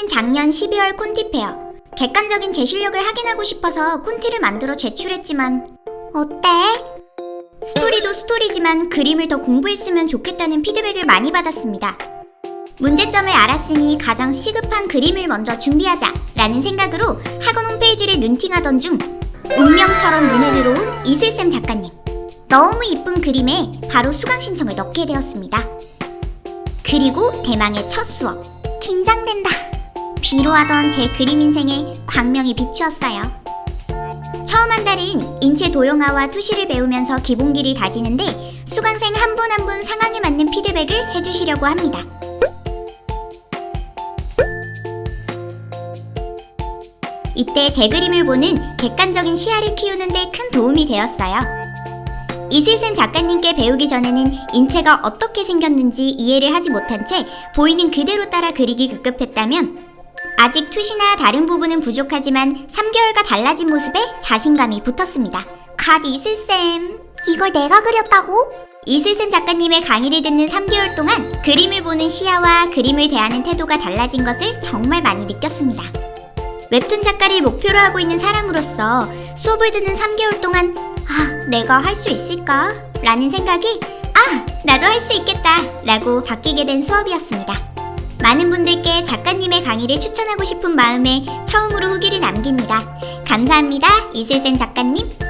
콘티는 작년 12월 콘티 페어. 객관적인 제 실력을 확인하고 싶어서 콘티를 만들어 제출했지만 어때? 스토리도 스토리지만 그림을 더 공부했으면 좋겠다는 피드백을 많이 받았습니다. 문제점을 알았으니 가장 시급한 그림을 먼저 준비하자 라는 생각으로 학원 홈페이지를 눈팅하던 중 운명처럼 눈에 들어온 이슬쌤 작가님. 너무 이쁜 그림에 바로 수강 신청을 넣게 되었습니다. 그리고 대망의 첫 수업. 긴장된다. 비로하던 제 그림 인생에 광명이 비추었어요. 처음 한 달은 인체 도형화와 투시를 배우면서 기본기를 다지는데 수강생 한 분 한 분 상황에 맞는 피드백을 해주시려고 합니다. 이때 제 그림을 보는 객관적인 시야를 키우는데 큰 도움이 되었어요. 이슬쌤 작가님께 배우기 전에는 인체가 어떻게 생겼는지 이해를 하지 못한 채 보이는 그대로 따라 그리기 급급했다면 아직 투시나 다른 부분은 부족하지만 3개월과 달라진 모습에 자신감이 붙었습니다. 갓 이슬쌤, 이걸 내가 그렸다고? 이슬쌤 작가님의 강의를 듣는 3개월 동안 그림을 보는 시야와 그림을 대하는 태도가 달라진 것을 정말 많이 느꼈습니다. 웹툰 작가를 목표로 하고 있는 사람으로서 수업을 듣는 3개월 동안 아, 내가 할 수 있을까? 라는 생각이 아, 나도 할 수 있겠다! 라고 바뀌게 된 수업이었습니다. 많은 분들께 작가님의 강의를 추천하고 싶은 마음에 처음으로 후기를 남깁니다. 감사합니다, 이슬쌤 작가님.